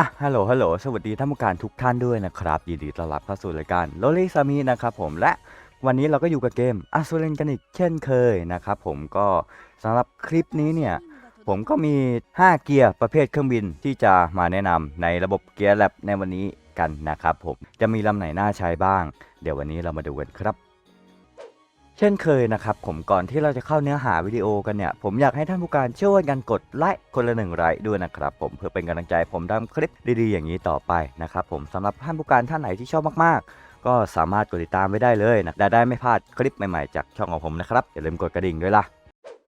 อะ ฮัลโหล ฮัลโหล สวัสดีท่านผู้การทุกท่านด้วยนะครับ ยินดีต้อนรับเข้าสู่รายการโลลิซามีนะครับผม และวันนี้เราก็อยู่กับเกมอัสเรนกันอีกเช่นเคยนะครับผม ก็สำหรับคลิปนี้เนี่ย ผมก็มี 5 เกียร์ประเภทเครื่องบินที่จะมาแนะนำในระบบเกียร์แลบในวันนี้กันนะครับผม จะมีลำไหนน่าใช้บ้าง เดี๋ยววันนี้เรามาดูกันครับ เช่นเคยนะครับผมก่อนที่เราจะเข้าเนื้อหาวิดีโอกันเนี่ย ผมอยากให้ท่านผู้การช่วยกันกดไลค์คนละหนึ่งไลค์ด้วยนะครับผมเพื่อเป็นกำลังใจผมทำคลิปดีๆอย่างนี้ต่อไปนะครับผมสำหรับท่านผู้การท่านไหนที่ชอบมากๆ ก็สามารถกดติดตามไว้ได้เลยนะได้ได้ไม่พลาดคลิปใหม่ๆจากช่องของผมนะครับอย่าลืมกดกระดิ่งด้วยล่ะ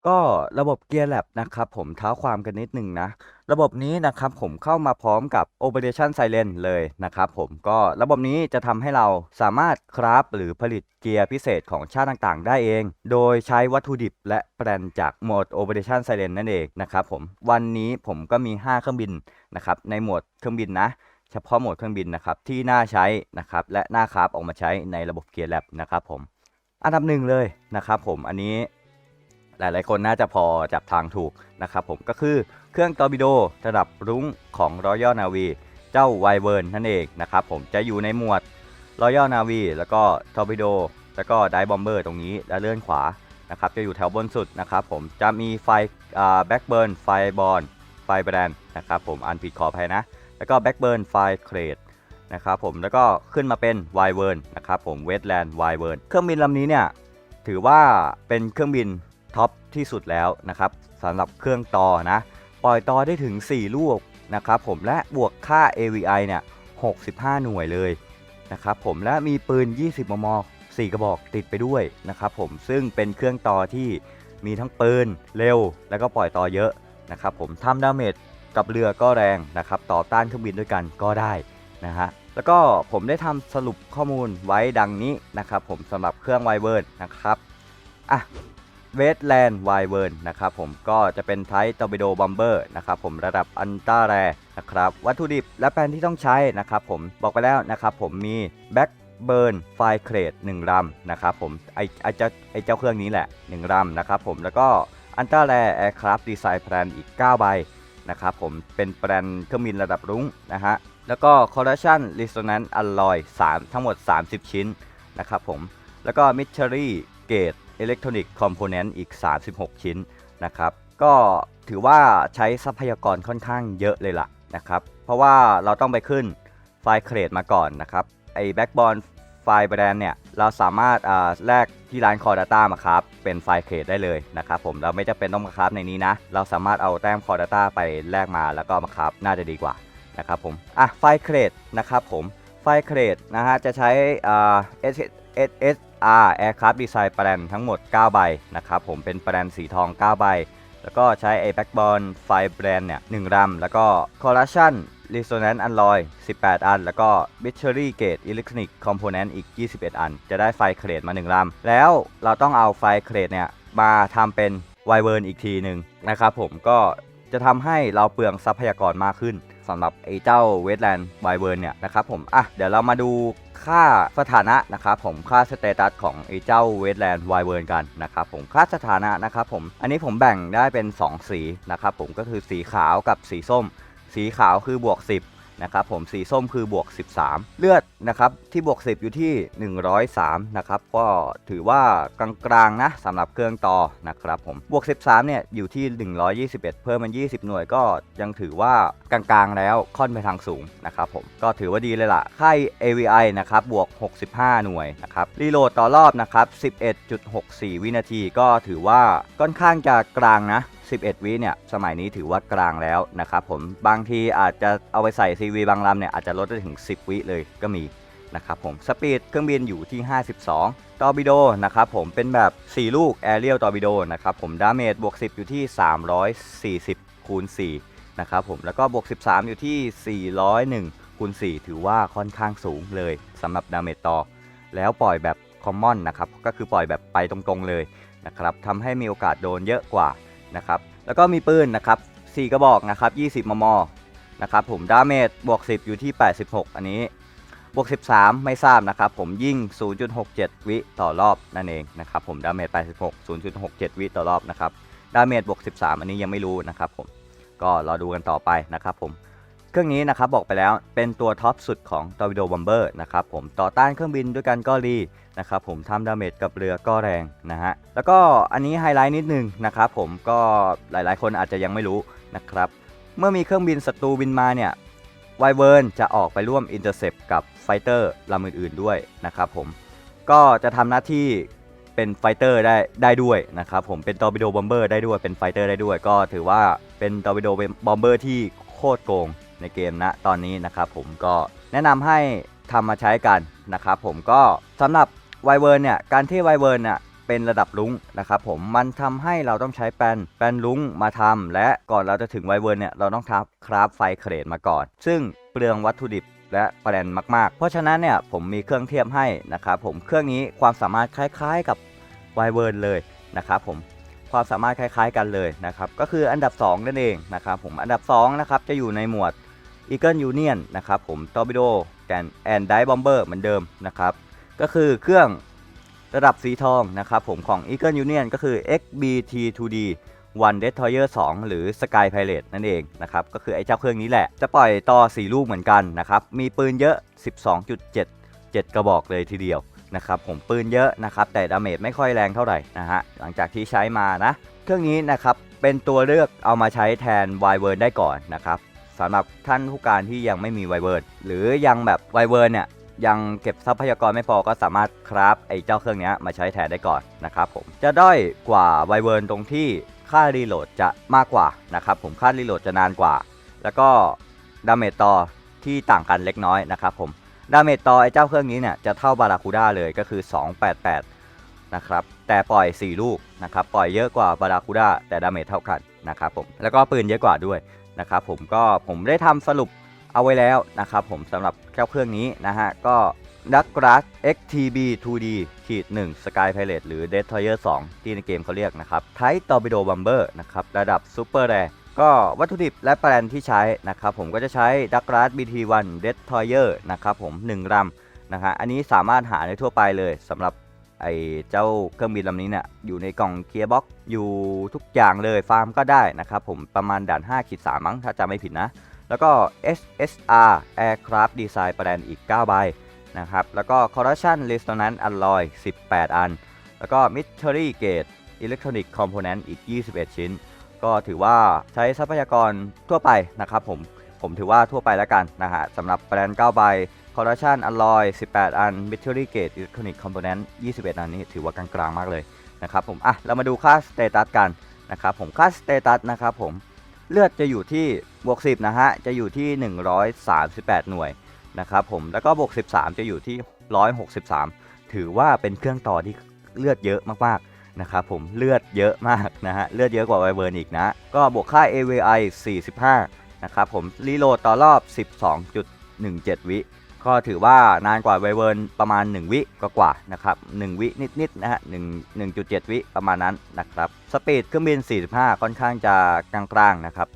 ก็ระบบเกียร์แลบนะครับผมเท้าความกันนิดหนึ่งนะ ระบบนี้นะครับผมเข้ามาพร้อมกับ Operation Silent เลยนะครับผมก็ระบบนี้จะทำให้เราสามารถคราฟหรือผลิตเกียร์พิเศษของชาติต่างๆ ได้เอง โดยใช้วัตถุดิบและแปลนจากโหมด Operation Silent นั่นเองนะครับผมวันนี้ผมก็มี 5 เครื่องบินนะครับในโหมดเครื่องบินนะเฉพาะโหมดเครื่องบินนะครับที่น่าใช้นะครับและน่าคราฟออกมาใช้ในระบบเกียร์แลบนะครับผมอันดับหนึ่งเลยนะครับผมอันนี้ หลายๆ คนน่าจะพอจับทางถูกนะครับผมก็คือเครื่องตอร์ปิโดระดับรุ้งของ Royal Navy เจ้าไวเวิร์นนั่นเองนะครับผมจะอยู่ในหมวด Royal Navy แล้วก็ตอร์ปิโดแล้วก็ไดบอมเบอร์ตรงนี้และเลื่อนขวานะครับจะอยู่แถวบนสุดนะครับผมจะมีไฟแบ็กเบิร์นไฟบอลไฟแบรนด์นะครับผมอ่านผิดขออภัยนะ แล้วก็แบ็กเบิร์นไฟเครดนะครับผมแล้วก็ขึ้นมาเป็นไวเวิร์นนะครับผมเวสแลนด์ไวเวิร์นเครื่องบินลำนี้เนี่ยถือว่าเป็นเครื่องบิน ท็อปที่สุดแล้วนะครับสำหรับเครื่องต่อนะ ปล่อยต่อได้ถึง 4 ลูกนะครับผมและบวกค่า AVI เนี่ย 65 หน่วยเลยนะครับผมและมีปืน 20 มม 4 กระบอกติดไปด้วยนะครับผมซึ่งเป็นเครื่องต่อที่มีทั้งปืนเร็ว แล้วก็ปล่อยต่อเยอะนะครับผมทำดาเมจกับเรือก็แรงนะครับต่อต้านเครื่องบินด้วยกันก็ได้นะฮะแล้วก็ผมได้ทำสรุปข้อมูลไว้ดังนี้นะครับผมสำหรับเครื่องไวเวิร์นนะครับอะ เวสแลนด์ไวเวิร์นนะครับผมก็จะเป็นไทป์ตอร์ปิโดบอมเบอร์นะครับผมระดับอันต้าแรนะครับวัตถุดิบและแปลนที่ต้องใช้นะครับผมบอกไปแล้วนะครับผมมีแบ็กเบิร์นไฟเครด1ลำนะครับผมไอไอเจ้าไอเจ้าเครื่องนี้แหละ1ลำนะครับผมแล้วก็อันต้าแรแอร์คราฟดีไซน์แปลนอีก 9 ใบนะครับผมเป็นแปลนเครื่องบินระดับรุ้งนะฮะแล้วก็ Corrosion Resonance Alloy 3ทั้งหมด 30 ชิ้นนะครับผมแล้วก็ Mystery Gate อิเล็กทรอนิกส์คอมโพเนนต์อีก 36 ชิ้นนะครับ ก็ถือว่าใช้ทรัพยากรค่อนข้างเยอะเลยล่ะนะครับ เพราะว่าเราต้องไปขึ้นไฟล์เครดมาก่อนนะครับไอ้แบ็กบอลไฟล์แบรนด์เนี่ยเราสามารถอ่าแลกที่ร้านคอร์ด a ต้ามาครับเป็นไฟล์เครดได้เลยนะครับผมเราไม่จำเป็นต้องมาครับในนี้นะ เราสามารถเอาแต้มคอร์ด a ต้าไปแลกมาแล้วก็มาครับน่าจะดีกว่านะครับผมอะไฟล์เครดนะครับผมไฟล์เครดนะฮะจะใช้อ่า S S S R Aircraft Design แบรนด์ทั้งหมด 9 ใบนะครับผมเป็นแบรนด์สีทอง 9 ใบ แล้วก็ใช้ a b a c k b o n ไฟแบรนด์เนี่ย1ลำแล้วก็ Corrosion Resonance Alloy 18 อัน แล้วก็ Battery Gate Electronic Component อีก 21 อัน จะได้ไฟเครดมา 1 ลำ แล้วเราต้องเอาไฟเครดเนี่ย มาทำเป็นไวเวิร์นอีกทีหนึ่งนะครับผมก็จะทำให้เราเปลืองทรัพยากรมากขึ้น สำหรับไอ้เจ้าเวสแลนด์ไบเวิร์นเนี่ยนะครับผมอะเดี๋ยวเรามาดูค่าสถานะนะครับผมค่าสเตตัสของไอ้เจ้าเวสแลนด์ไวเวิร์นกันนะครับผมค่าสถานะนะครับผมอันนี้ผมแบ่งได้เป็น 2 สีนะครับผมก็คือสีขาวกับสีส้ม สีขาวคือบวก 10 นะครับผมสีส้มคือบวก 13 เลือดนะครับที่บวก 10 อยู่ที่ 103 นะครับก็ถือว่ากลางๆนะสำหรับเครื่องต่อนะครับผมบวก 13 เนี่ยอยู่ที่ 121 เพิ่มมัน 20 หน่วยก็ยังถือว่ากลางๆแล้วค่อนไปทางสูงนะครับผมก็ถือว่าดีเลยล่ะค่าย AVI นะครับบวก 65 หน่วยนะครับรีโหลดต่อรอบนะครับ11.64 วินาทีก็ถือว่าค่อนข้างจะกลางนะ 11 วิเนี่ยสมัยนี้ถือว่ากลางแล้วนะครับผมบางทีอาจจะเอาไปใส่ CV บางลำเนี่ยอาจจะลดได้ถึง 10 วิเลยก็มีนะครับผมสปีดเครื่องบินอยู่ที่ 52 ตอร์ปิโดนะครับผมเป็นแบบ 4 ลูกแอเรียลตอร์ปิโดนะครับผมดาเมจบวก 10 อยู่ที่ 340 คูณ 4 นะครับผมแล้วก็บวก 13 อยู่ที่ 401 คูณ 4 ถือว่าค่อนข้างสูงเลยสำหรับดาเมจต่อ แล้วปล่อยแบบคอมมอนนะครับก็คือปล่อยแบบไปตรงๆเลยนะครับทำให้มีโอกาสโดนเยอะกว่า นะครับ แล้วก็มีปืนนะครับ 4 กระบอกนะครับ 20 มม นะครับผม ดาเมจบวก 10 อยู่ที่ 86 อันนี้ บวก 13 ไม่ทราบนะครับ ผมยิง0.67 วิต่อรอบนั่นเองนะครับ ผม ดาเมจ 86 0.67 วิต่อรอบนะครับ ดาเมจบวก 13 อันนี้ยังไม่รู้นะครับผม ก็รอดูกันต่อไปนะครับผม เครื่องนี้นะครับบอกไปแล้วเป็นตัวท็อปสุดของ Torpedo Bomber นะครับผมต่อต้านเครื่องบินด้วยกันก็ดีนะครับผมทำดาเมจกับเรือก็แรงนะฮะแล้วก็อันนี้ไฮไลท์นิดนึงนะครับผมก็หลายๆ คนอาจจะยังไม่รู้นะครับเมื่อมีเครื่องบินศัตรูบินมาเนี่ยไวเวิร์นจะออกไปร่วมอินเตอร์เซปกับไฟเตอร์ลำอื่นๆด้วยนะครับผมก็จะทำหน้าที่เป็นไฟเตอร์ได้ได้ด้วยนะครับผมเป็นตอร์ปิโดบอมเบอร์ได้ด้วยเป็นไฟเตอร์ได้ด้วย ก็ถือว่าเป็นตอร์ปิโดบอมเบอร์ที่โคตรโกง ในเกมนะตอนนี้นะครับผมก็แนะนำให้ทำมาใช้กันนะครับผมก็สำหรับไวเวิร์นเนี่ยการที่ไวเวิร์นเนี่ยเป็นระดับลุงนะครับผมมันทำให้เราต้องใช้แปนแปนลุงมาทำและก่อนเราจะถึงไวเวิร์นเนี่ยเราต้องทับคราฟไฟเครดมาก่อน ซึ่งเปลืองวัตถุดิบและแปลนมาก ๆ เพราะฉะนั้นเนี่ยผมมีเครื่องเทียบให้นะครับผมเครื่องนี้ความสามารถคล้ายๆกับไวเวิร์นเลยนะครับผมความสามารถคล้ายๆกันเลยนะครับก็คืออันดับ 2 นั่นเองนะครับผมอันดับ2นะครับจะอยู่ในหมวด Eagle Union นะครับผม Torpedo and and Dive Bomber เหมือนเดิมนะครับ ก็คือเครื่องระดับสีทองนะครับผมของ Eagle Union ก็คือ XBT2D One Destroyer 2 หรือ Sky Pilot นั่นเองนะครับก็คือไอ้เจ้าเครื่องนี้แหละ จะปล่อยต่อ 4 ลูกเหมือนกันนะครับ มีปืนเยอะ 12.7 7 กระบอกเลยทีเดียวนะครับผมปืนเยอะนะครับแต่ดาเมจไม่ค่อยแรงเท่าไหร่นะฮะหลังจากที่ใช้มานะ เครื่องนี้นะครับเป็นตัวเลือกเอามาใช้แทน w i v e r n ได้ก่อนนะครับ สำหรับท่านผู้การที่ยังไม่มี w i v e r n หรือยังแบบ w i v e r n เนี่ยยังเก็บทรัพยากรไม่พอก็สามารถคราฟไอ้เจ้าเครื่องนี้มาใช้แทนได้ก่อนนะครับผมจะด้อยกว่าไวเวิร์นตรงที่ค่ารีโหลดจะมากกว่านะครับผมค่ารีโหลดจะนานกว่า แล้วก็ดาเมจต่อที่ต่างกันเล็กน้อยนะครับผมดาเมจต่อไอ้เจ้าเครื่องนี้เนี่ยจะเท่าบาราคูด้าเลยก็คือ 288 นะครับแต่ปล่อย 4 ลูกนะครับปล่อยเยอะกว่าบาราคูด้าแต่ดาเมจเท่ากันนะครับผมแล้วก็ปืนเยอะกว่าด้วย นะครับผมก็ผมได้ทำสรุปเอาไว้แล้วนะครับผมสำหรับแก้วเครื่องนี้นะฮะก็ d u c k r a s XTB 2D ขีด1 Sky Pilot หรือ Destroyer 2 ที่ในเกมเขาเรียกนะครับ Type Torpedo Bomber นะครับระดับ Super Rare ก็วัตถุดิบและแปลนที่ใช้นะครับผมก็จะใช้ d u c k r a s BT1 Destroyer นะครับผม1ลำนะฮะอันนี้สามารถหาได้ทั่วไปเลยสำหรับ ไอเจ้าเครื่องบินลำนี้เนี่ยอยู่ในกล่องเกียร์บ็อกอยู่ทุกอย่างเลยฟาร์มก็ได้นะครับผมประมาณด่าน5ขีด3มั้งถ้าจำไม่ผิดนะ แล้วก็ SSR Aircraft Design แบรนด์อีก 9 ใบนะครับแล้วก็ Corrosion Resonance Alloy 18 อัน แล้วก็ Mystery Gate Electronic Component อีก 21 ชิ้น ก็ถือว่าใช้ทรัพยากรทั่วไปนะครับผมผมถือว่าทั่วไปแล้วกันนะฮะสำหรับแบรนด์9ใบ Corrosion Alloy 18 อัน Mystery Gate Electronic Component 21 อันนี้ถือว่ากลางๆมากเลยนะครับผม อะ เรามาดูค่าสเตตัสกันนะครับผม ค่าสเตตัสนะครับผม เลือดจะอยู่ที่บวก 10 นะฮะ จะอยู่ที่ 138 หน่วยนะครับผม แล้วก็บวก 13 จะอยู่ที่ 163 ถือว่าเป็นเครื่องต่อที่เลือดเยอะมากๆนะครับผม เลือดเยอะมากนะฮะ เลือดเยอะกว่าไวเบิร์นอีกนะ ก็บวกค่า AVI 45 นะครับผม รีโหลดต่อรอบ 12.17 วิ ก็ถือว่านานกว่าไวเวิร์นประมาณ 1 วิก็กว่านะครับ1วินิดๆนะฮะ1 1.7 วิประมาณนั้นนะครับสปีดเครื่องบิน 45 ค่อนข้างจะกลางๆนะครับ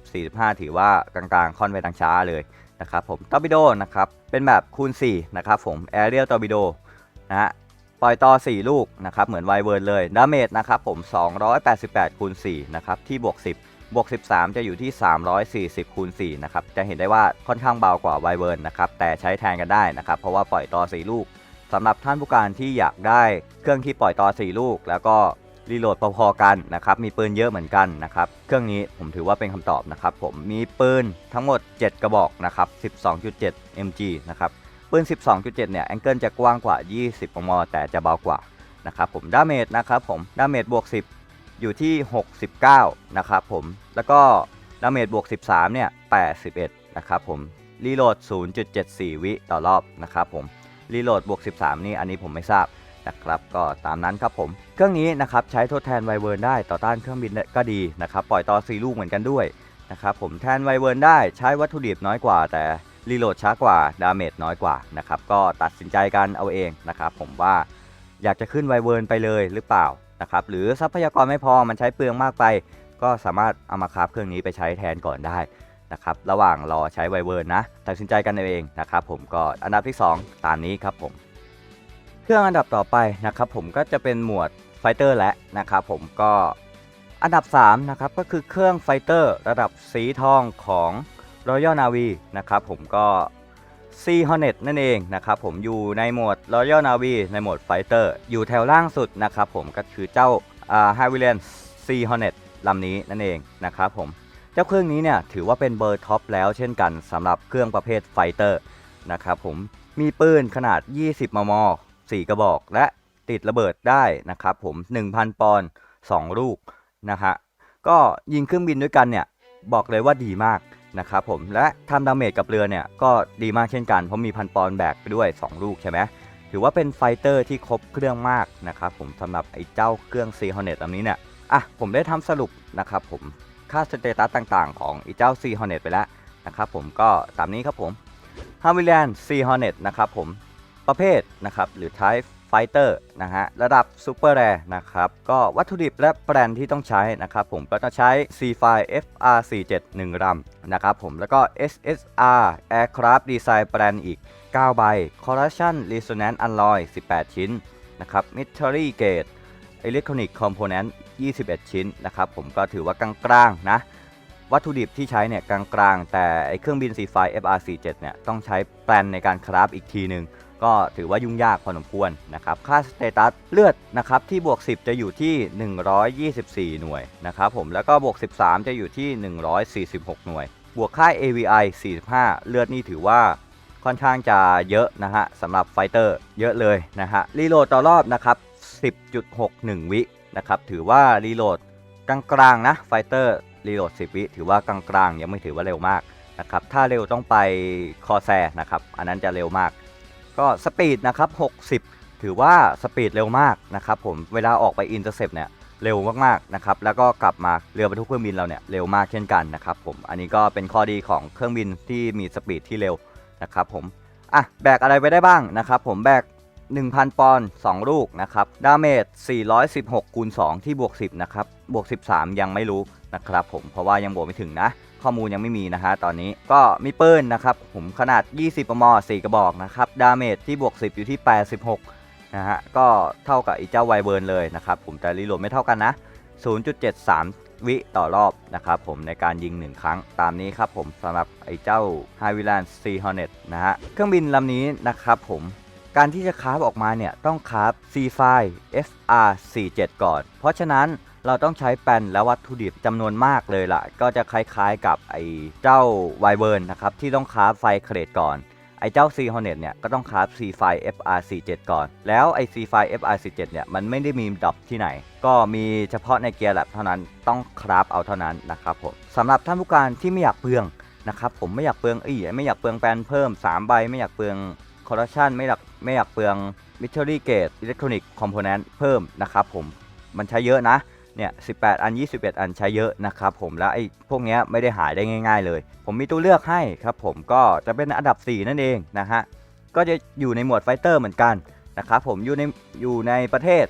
45 ถือว่ากลางๆค่อนไปทางช้าเลยนะครับผมตอร์ปิโดนะครับเป็นแบบคูณ4นะครับผมแอเรียลตอร์ปิโดนะฮะปล่อยต่อ 4 ลูกนะครับเหมือนไวเวิร์นเลยดาเมจนะครับผม288คูณ4นะครับที่บวก 10 บวก 13 จะอยู่ที่ 340คูณ4นะครับ จะเห็นได้ว่าค่อนข้างเบากว่าไวเวิร์นนะครับ แต่ใช้แทนกันได้นะครับ เพราะว่าปล่อยต่อ 4 ลูกสำหรับท่านผู้การที่อยากได้เครื่องที่ปล่อยต่อ 4 ลูก แล้วก็รีโหลดพอๆกันนะครับ มีปืนเยอะเหมือนกันนะครับ เครื่องนี้ผมถือว่าเป็นคำตอบนะครับ ผมมีปืนทั้งหมด 7 กระบอกนะครับ 12.7 mg นะครับ ปืน 12.7 เนี่ยแองเกิลจะกว้างกว่า 20 มม แต่จะเบากว่านะครับผม ดาเมจนะครับผม ดาเมจบวก 10 อยู่ที่ 69 นะครับผม แล้วก็ดาเมจบวก 13 เนี่ย 81 นะครับผม รีโหลด 0.74 วิต่อรอบนะครับผม รีโหลดบวก 13 นี่ อันนี้ผมไม่ทราบนะครับก็ตามนั้นครับผม เครื่องนี้นะครับใช้ทดแทนไวเวิร์นได้ต่อต้านเครื่องบินก็ดีนะครับ ปล่อยต่อ4ลูกเหมือนกันด้วยนะครับผมแทนไวเวิร์นได้ใช้วัตถุดิบน้อยกว่า แต่รีโหลดช้ากว่า ดาเมจน้อยกว่านะครับก็ตัดสินใจกันเอาเองนะครับผมว่าอยากจะขึ้นไวเวิร์นไปเลยหรือเปล่า นะครับหรือทรัพยากรไม่พอมันใช้เปลืองมากไป ก็สามารถเอามาคราฟเครื่องนี้ไปใช้แทนก่อนได้นะครับระหว่างรอใช้ไวเวิร์นนะตัดสินใจกันเองนะครับผมก็อันดับที่ 2 ตามนี้ครับผมเครื่องอันดับต่อไปนะครับผมก็จะเป็นหมวดไฟเตอร์และนะครับผมก็อันดับ3นะครับก็คือเครื่องไฟเตอร์ระดับสีทองของ Royal Navy นะครับผมก็ Sea Hornet นั่นเองนะครับผมอยู่ในโหมด Royal Navy ในโหมด Fighter อยู่แถวล่างสุดนะครับผมก็คือเจ้าอ่า h i v i l a n Sea Hornet ลำนี้นั่นเองนะครับผมเจ้าเครื่องนี้เนี่ยถือว่าเป็นเบอร์ท็อปแล้วเช่นกันสำหรับเครื่องประเภทไฟเตอร์นะครับผมมีปืนขนาด 20 มม 4 กระบอก และติดระเบิดได้นะครับผม 1,000 ปอนด์ 2 ลูกนะฮะก็ยิงเครื่องบินด้วยกันเนี่ยบอกเลยว่าดีมาก นะครับผมและทำดาเมจกับเรือเนี่ยก็ดีมากเช่นกันเพราะมีพันปอนแบกไปด้วย 2 ลูกใช่ไหมถือว่าเป็นไฟเตอร์ที่ครบเครื่องมากนะครับผมสำหรับไอ้เจ้าเครื่อง C Hornet ลำนี้เนี่ยอะผมได้ทำสรุปนะครับผมค่าสเตตัสต่างๆ ของไอีเจ้า C Hornet ไปแล้วนะครับผมก็ตามนี้ครับผม h a v i l a n C Hornet นะครับผมประเภทนะครับหรือ Type Fighter นะฮะระดับ Super Rare นะครับก็วัตถุดิบและแบรนด์ที่ต้องใช้นะครับผมก็จะใช้ C5 FR47 1ลำนะครับผมแล้วก็ SSR Aircraft Design แบรนด์อีก 9 ใบ Corrosion Resonance Alloy 18 ชิ้นนะครับ Military Grade Electronic Component 21 ชิ้นนะครับผมก็ถือว่ากลางๆนะ วัตถุดิบที่ใช้เนี่ยกลางๆ แต่ไอเครื่องบิน C5 FR47 เนี่ยต้องใช้แปลนในการคราฟอีกทีหนึ่งก็ถือว่ายุ่งยากพอสมควรนะครับ ค่าสเตตัสเลือดนะครับที่บวก 10 จะอยู่ที่ 124 หน่วยนะครับผมแล้วก็บวก 13 จะอยู่ที่ 146 หน่วย บวกค่า AVI 45 เลือดนี่ถือว่าค่อนข้างจะเยอะนะฮะสำหรับไฟเตอร์เยอะเลยนะฮะรีโหลดต่อรอบนะครับ 10.61 วินะครับถือว่ารีโหลดกลางๆนะไฟเตอร์ รีโหลด 10 วิถือว่ากลางๆ ยังไม่ถือว่าเร็วมากนะครับ ถ้าเร็วต้องไปคอแซนะครับ อันนั้นจะเร็วมาก ก็สปีดนะครับ 60 ถือว่าสปีดเร็วมากนะครับผม เวลาออกไปอินเตอร์เซปเนี่ยเร็วมากๆนะครับ แล้วก็กลับมาเรือบรรทุกเครื่องบินเราเนี่ยเร็วมากเช่นกันนะครับผม อันนี้ก็เป็นข้อดีของเครื่องบินที่มีสปีดที่เร็วนะครับผม อะแบกอะไรไปได้บ้างนะครับผมแบก1,000 ปอนด์2ลูกนะครับ ดาเมจ416คูณ2ที่บวก 10 นะครับ บวก 13 ยังไม่รู้ นะครับผมเพราะว่ายังบวกไม่ถึงนะ ข้อมูลยังไม่มีนะฮะตอนนี้ก็มีปืนนะครับผมขนาด 20 มม 4 กระบอกนะครับดาเมจที่บวก 10 อยู่ที่ 86 นะฮะก็เท่ากับไอ้เจ้าไวเบิร์นเลยนะครับผมแต่รีโหลดไม่เท่ากันนะ 0.73 วิต่อรอบนะครับผมในการยิง 1 ครั้งตามนี้ครับผมสำหรับไอ้เจ้า h i v i l a n C Hornet นะฮะเครื่องบินลำนี้นะครับผม การที่จะคราฟออกมาเนี่ยต้องคราฟ C5 FR47 ก่อน เพราะฉะนั้นเราต้องใช้แปนและวัตถุดิบจำนวนมากเลยล่ะ ก็จะคล้ายๆกับไอ้เจ้าไวเบิร์นนะครับที่ต้องคราฟไฟเครดก่อนไอ้เจ้า C Hornet เนี่ยก็ต้องคราฟ C5 FR47 ก่อน แล้วไอ้ C5 FR47 เนี่ยมันไม่ได้มีดรอปที่ไหน ก็มีเฉพาะในเกียร์แลบเท่านั้นต้องคราฟเอาเท่านั้นนะครับผมสำหรับท่านผู้การที่ไม่อยากเปลืองนะครับผมไม่อยากเปลืองอีไม่อยากเปลืองแปนเพิ่ม 3 ใบไม่อยากเปลือง คอร์รัปชันไม่อยากไม่อยากเปลืองมิเ t อรี่เกตอิเล็กทรอนิกส์คอมโพเนนต์เพิ่มนะครับผมมันใช้เยอะนะเนี่ย18 อัน 21 อันใช้เยอะนะครับผมแล้วไอ้พวกเนี้ยไม่ได้หายได้ง่าย ๆ เลย ผมมีตัวเลือกให้ครับผมก็จะเป็นอันดับ 4 นั่นเองนะฮะก็จะอยู่ในหมวดไฟเตอร์เหมือนกันนะครับผมอยู่ในอยู่ในประเทศ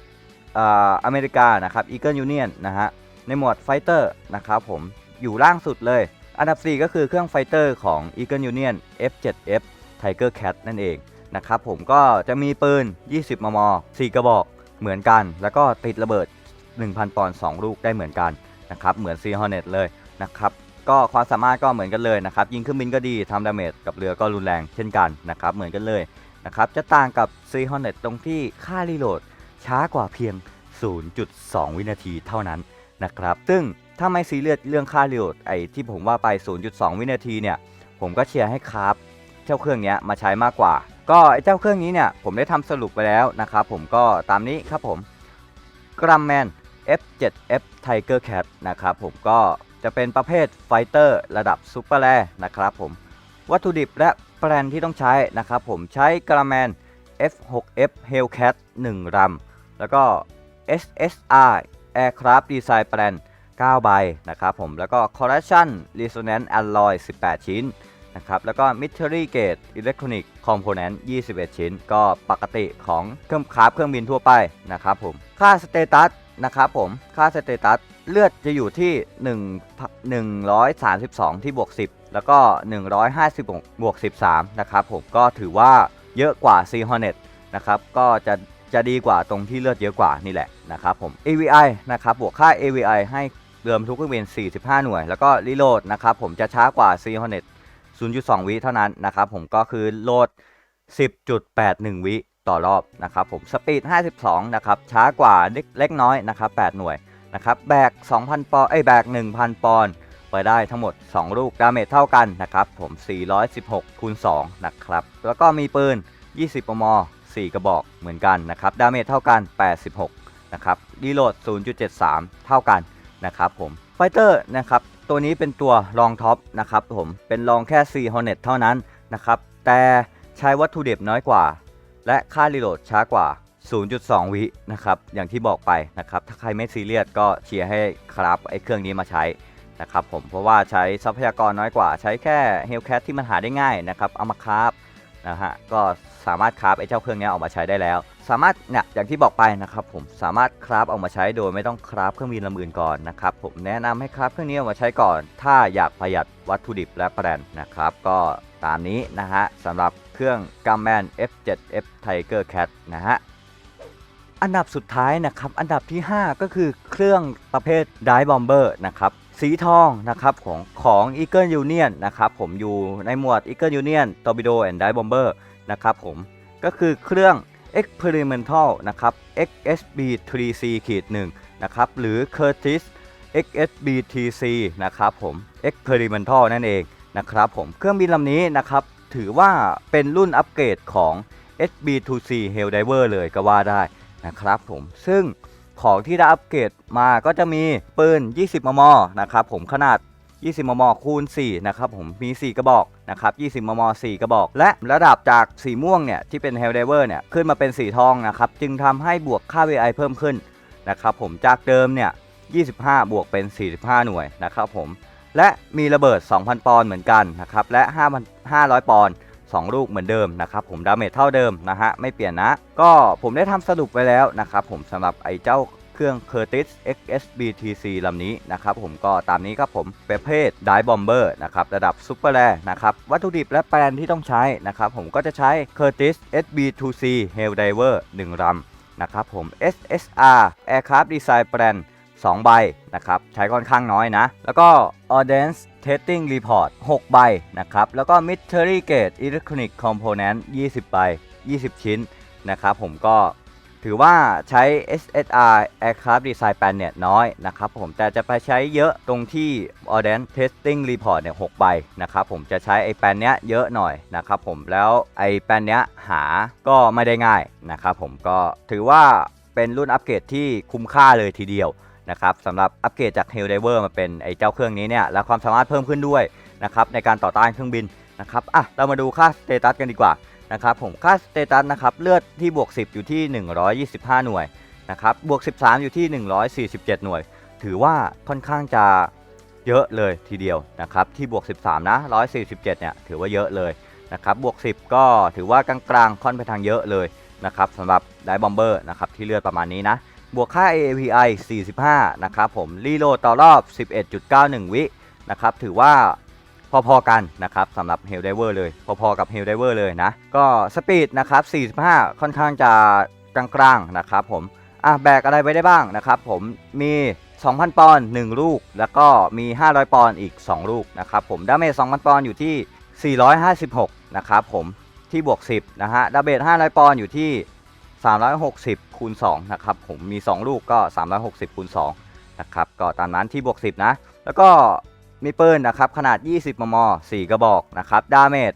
อ่าอเมริกานะครับอีเกิลยูเนียนนะฮะในหมวดไฟเตอร์นะครับผมอยู่ล่างสุดเลย อันดับ 4 ก็คือเครื่องไฟเตอร์ของ Eagle Union F7F Tiger Cat นั่นเองนะครับผมก็จะมีปืน 20 มม 4 กระบอกเหมือนกัน แล้วก็ติดระเบิด 1,000 ปอนด์2ลูกได้เหมือนกันนะครับเหมือน Sea Hornet เลยนะครับก็ความสามารถก็เหมือนกันเลยนะครับยิงเครื่องบินก็ดีทำดาเมจกับเรือก็รุนแรงเช่นกันนะครับเหมือนกันเลยนะครับจะต่างกับ Sea Hornet ตรงที่ค่ารีโหลดช้ากว่าเพียง 0.2 วินาทีเท่านั้นนะครับซึ่งถ้าไม่ซีเรียสเรื่องค่ารีโหลดไอ้ที่ผมว่าไป 0.2 วินาทีเนี่ยผมก็เชียร์ให้คราฟ เจ้าเครื่องนี้มาใช้มากกว่า ก็ไอ้เจ้าเครื่องนี้เนี่ยผมได้ทำสรุปไปแล้วนะครับผมก็ตามนี้ครับผมกรัมแมน F7F Tiger Cat นะครับผมก็จะเป็นประเภทไฟเตอร์ระดับซูเปอร์แรนะครับผมวัตถุดิบและแบรนด์ที่ต้องใช้นะครับผมใช้กรัมแมน F6F Hellcat 1ลำแล้วก็ SSR Aircraft Design แบรน9ใบนะครับผมแล้วก็ Corrosion Resonance Alloy 18 ชิ้น นะครับ แล้วก็ Military Grade Electronic Component 21 ชิ้น ก็ปกติของเครื่องคาฟเครื่องบินทั่วไปนะครับผม ค่าสเตตัสนะครับผม ค่าสเตตัสเลือดจะอยู่ที่ 1 132 ที่บวก 10 แล้วก็ 156 บวก 13 นะครับผม ก็ถือว่าเยอะกว่า Sea Hornet นะครับ ก็จะจะดีกว่าตรงที่เลือดเยอะกว่านี่แหละนะครับผม AVI นะครับ บวกค่า AVI ให้เรือบรรทุกเครื่องบิน45 หน่วย แล้วก็รีโหลดนะครับผมจะช้ากว่า Sea Hornet 0.2 วิเท่านั้นนะครับผมก็คือโหลด 10.81 วิต่อรอบนะครับผมสปีด 52 นะครับช้ากว่าเล็กเล็กน้อยนะครับ8หน่วยนะครับแบก 2,000 ปอนด์ไอ้แบก 1,000 ปอนด์ไปได้ทั้งหมด 2 ลูกดาเมจเท่ากันนะครับผม 416คูณ2นะครับแล้วก็มีปืน 20 มม 4 กระบอกเหมือนกันนะครับดาเมจเท่ากัน 86 นะครับรีโหลด 0.73 เท่ากันนะครับผมไฟเตอร์นะครับ ตัวนี้เป็นตัวรองท็อปนะครับผมเป็นรองแค่ 4 Hornet เท่านั้นนะครับแต่ใช้วัตถุดิบน้อยกว่า และค่ารีโหลดช้ากว่า 0.2 วินะครับอย่างที่บอกไปนะครับถ้าใครไม่ซีเรียสก็เชียร์ให้ครับไอ้เครื่องนี้มาใช้นะครับผมเพราะว่าใช้ทรัพยากรน้อยกว่า ใช้แค่เฮลแคทที่มันหาได้ง่ายนะครับเอามาคราฟนะฮะก็สามารถคราฟไอ้เจ้าเครื่องนี้ออกมาใช้ได้แล้ว สามารถเนี่ยอย่างที่บอกไปนะครับผมสามารถคราฟออกมาใช้โดยไม่ต้องคราฟเครื่องบินลำอื่นก่อนนะครับผมแนะนำให้คราฟเครื่องนี้ออกมาใช้ก่อน ถ้าอยากประหยัดวัตถุดิบและแบรนด์นะครับ ก็ตามนี้นะฮะสำหรับเครื่อง g a m m a n F7F Tiger Cat นะฮะอันดับสุดท้ายนะครับ อันดับที่ 5 ก็คือเครื่องประเภท Dive Bomber นะครับสีทองนะครับของของ Eagle Union นะครับผมอยู่ในหมวด Eagle Union Torpedo and Dive Bomber นะครับผมก็คือเครื่อง Experimental นะครับ XSB 3C ขีด1นะครับ หรือ Curtis XSB TC นะครับผม Experimental นั่นเองนะครับผม เครื่องบินลำนี้นะครับ ถือว่าเป็นรุ่นอัปเกรดของ SB2C Helldiver เลยก็ว่าได้นะครับผม ซึ่งของที่ได้อัปเกรดมาก็จะมีปืน 20 มม นะครับผมขนาด 20 มม คูณ 4 นะครับผม มี 4 กระบอกนะครับ 20 มม 4 กระบอก และระดับจากสีม่วงเนี่ยที่เป็น Helldiver เนี่ยขึ้นมาเป็นสีทองนะครับ จึงทำให้บวกค่า VI เพิ่มขึ้นนะครับผม จากเดิมเนี่ย 25 บวกเป็น 45 หน่วยนะครับผม และมีระเบิด 2,000 ปอนด์เหมือนกันนะครับ และ 5,500 ปอนด์2 ลูกเหมือนเดิมนะครับผมดาเมจเท่าเดิมนะฮะไม่เปลี่ยนนะ ก็ผมได้ทำสรุปไว้แล้วนะครับผมสำหรับไอ้เจ้า เครื่อง Curtis XSBTC ลำนี้นะครับผมก็ตามนี้ครับผมประเภท Dive Bomber นะครับระดับซูเปอร์แรนะครับวัตถุดิบและแปรนที่ต้องใช้นะครับผมก็จะใช้ Curtis SB2C Helldiver 1ลำนะครับผม SSR Aircraft Design Brand 2ใบนะครับใช้ค่อนข้างน้อยนะ แล้วก็ Ordnance Testing Report 6 ใบนะครับแล้วก็ Military Grade Electronic Component 20 ใบ 20 ชิ้นนะครับผมก็ ถือว่าใช้ SSR Aircraft Design Plan เนี่ยน้อยนะครับผมแต่จะไปใช้เยอะตรงที่ Ordnance Testing Report เนี่ย6ใบนะครับผมจะใช้ไอ้แปลนเนี้ยเยอะหน่อยนะครับผมแล้วไอ้แปลนเนี้ยหาก็ไม่ได้ง่ายนะครับผมก็ถือว่าเป็นรุ่นอัปเกรดที่คุ้มค่าเลยทีเดียวนะครับสำหรับอัปเกรดจาก Helldiver มาเป็นไอ้เจ้าเครื่องนี้เนี่ยและความสามารถเพิ่มขึ้นด้วยนะครับในการต่อต้านเครื่องบินนะครับอะเรามาดูค่าสเตตัสกันดีกว่า นะครับผมค่าสเตตัสนะครับเลือดที่บวก 10 อยู่ที่ 125 หน่วยนะครับบวก 13 อยู่ที่ 147 หน่วย ถือว่าค่อนข้างจะเยอะเลยทีเดียวนะครับที่บวก 13 นะ 147 เนี่ยถือว่าเยอะเลยนะครับบวก 10 ก็ถือว่ากลางๆค่อนไปทางเยอะเลยนะครับสำหรับไดบอมเบอร์นะครับที่เลือดประมาณนี้นะบวกค่า API 45 นะครับผมรีโหลดต่อรอบ 11.91 วินะครับถือว่า พอๆกันนะครับสำหรับ Helldiver เลย พอๆกับ Helldiver เลยนะ ก็สปีดนะครับ 45 ค่อนข้างจะกลางๆนะครับผมอะแบกอะไรไว้ได้บ้างนะครับผมมี 2,000 ปอนด์1ลูก แล้วก็มี 500 ปอนด์อีก 2 ลูกนะครับผมดาเมจ2,000 ปอนด์อยู่ที่ 456 นะครับผมที่บวก 10 นะฮะดาเมจ500 ปอนด์อยู่ที่ 360คูณ2นะครับผมมี 2 ลูกก็ 360คูณ2นะครับก็ตามนั้นที่บวก 10 นะ แล้วก็ มีปืนนะครับขนาด 20 มม 4 กระบอกนะครับดาเมจ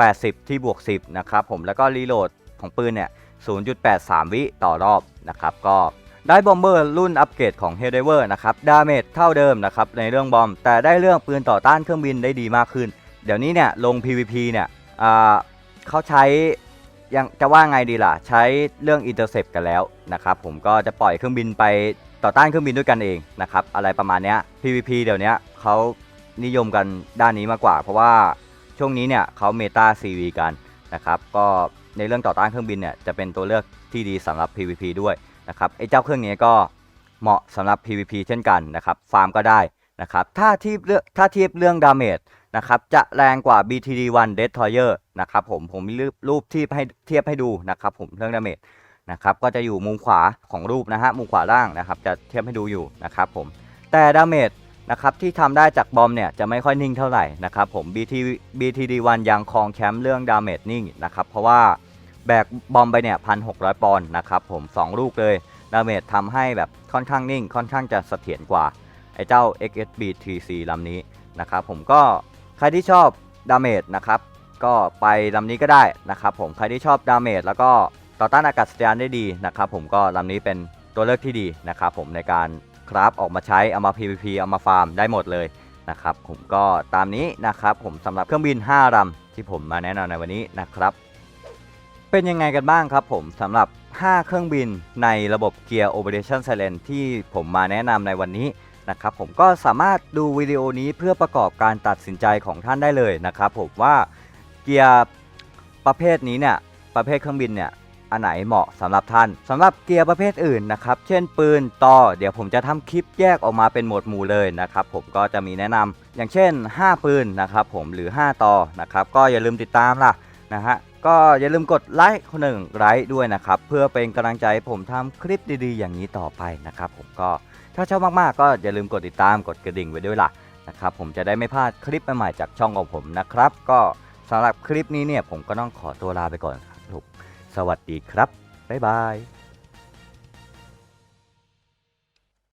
80 ที่บวก 10 นะครับผมแล้วก็รีโหลดของปืนเนี่ย 0.83 วิต่อรอบนะครับก็ได้บอมเบอร์รุ่นอัปเกรดของ Helldiver นะครับดาเมจเท่าเดิมนะครับในเรื่องบอม แต่ได้เรื่องปืนต่อต้านเครื่องบินได้ดีมากขึ้น เดี๋ยวนี้เนี่ยลง PVP เนี่ยเขาใช้ยังจะว่าไงดีล่ะ ใช้เรื่อง intercept กันแล้วนะครับผมก็จะปล่อยเครื่องบินไปต่อต้านเครื่องบินด้วยกันเองนะครับอะไรประมาณเนี้ย PVP เดี๋ยวนี้เขา นิยมกันด้านนี้มากกว่า เพราะว่าช่วงนี้เนี่ยเขาเมตา CV กันนะครับก็ในเรื่องต่อต้านเครื่องบินเนี่ยจะเป็นตัวเลือกที่ดีสำหรับ PVP ด้วยนะครับไอ้เจ้าเครื่องนี้ก็เหมาะสำหรับ PVP เช่นกันนะครับฟาร์มก็ได้นะครับถ้าเทียบเรื่องถ้าเทียบเรื่องดาเมจนะครับจะแรงกว่า BTD1 Destroyer นะครับผมผมมีรูปรูปที่ให้เทียบให้ดูนะครับผมเรื่องดาเมจนะครับก็จะอยู่มุมขวาของรูปนะฮะมุมขวาล่างนะครับจะเทียบให้ดูอยู่นะครับผมแต่ดาเมจ นะครับที่ทำได้จากบอมเนี่ยจะไม่ค่อยนิ่งเท่าไหร่นะครับผม BT BTD1 ยังครองแชมป์เรื่องดาเมจนิ่งนะครับเพราะว่าแบกบอมไปเนี่ยพันหกปอนด์นะครับผม 2 ลูกเลยดาเมจทำให้แบบค่อนข้างนิ่ง ค่อนข้างจะเสถียรกว่า ไอ้เจ้า XSB TC ลำนี้นะครับผมก็ใครที่ชอบดาเมจนะครับก็ไปลำนี้ก็ได้นะครับผมใครที่ชอบดาเมจแล้วก็ต่อต้านอากาศยานได้ดีนะครับผมก็ลำนี้เป็นตัวเลือกที่ดีนะครับผมในการ คราฟออกมาใช้เอามา PVP เอามาฟาร์มได้หมดเลยนะครับผมก็ตามนี้นะครับผมสำหรับเครื่องบิน 5ลำที่ผมมาแนะนำในวันนี้นะครับ เป็นยังไงกันบ้างครับผมสำหรับ 5 เครื่องบินในระบบ Gear Operation Silent ที่ผมมาแนะนำในวันนี้นะครับผมก็สามารถดูวิดีโอนี้เพื่อประกอบการตัดสินใจของท่านได้เลยนะครับผมว่าเกียร์ประเภทนี้เนี่ยประเภทเครื่องบินเนี่ย อันไหนเหมาะสำหรับท่านสำหรับเกียร์ประเภทอื่นนะครับเช่นปืนต่อเดี๋ยวผมจะทำคลิปแยกออกมาเป็นหมวดหมู่เลยนะครับผมก็จะมีแนะนำอย่างเช่น 5 ปืนนะครับผมหรือ 5 ต่อนะครับก็อย่าลืมติดตามล่ะนะฮะก็อย่าลืมกดไลค์คนหนึ่งไลค์ด้วยนะครับเพื่อเป็นกำลังใจให้ผมทำคลิปดีๆ อย่างนี้ต่อไปนะครับผมก็ถ้าชอบมากๆ ก็อย่าลืมกดติดตามกดกระดิ่งไว้ด้วยล่ะนะครับผมจะได้ไม่พลาดคลิปใหม่ๆจากช่องของผมนะครับ ก็สำหรับคลิปนี้เนี่ยผมก็ต้องขอตัวลาไปก่อนครับ สวัสดีครับ บ๊ายบาย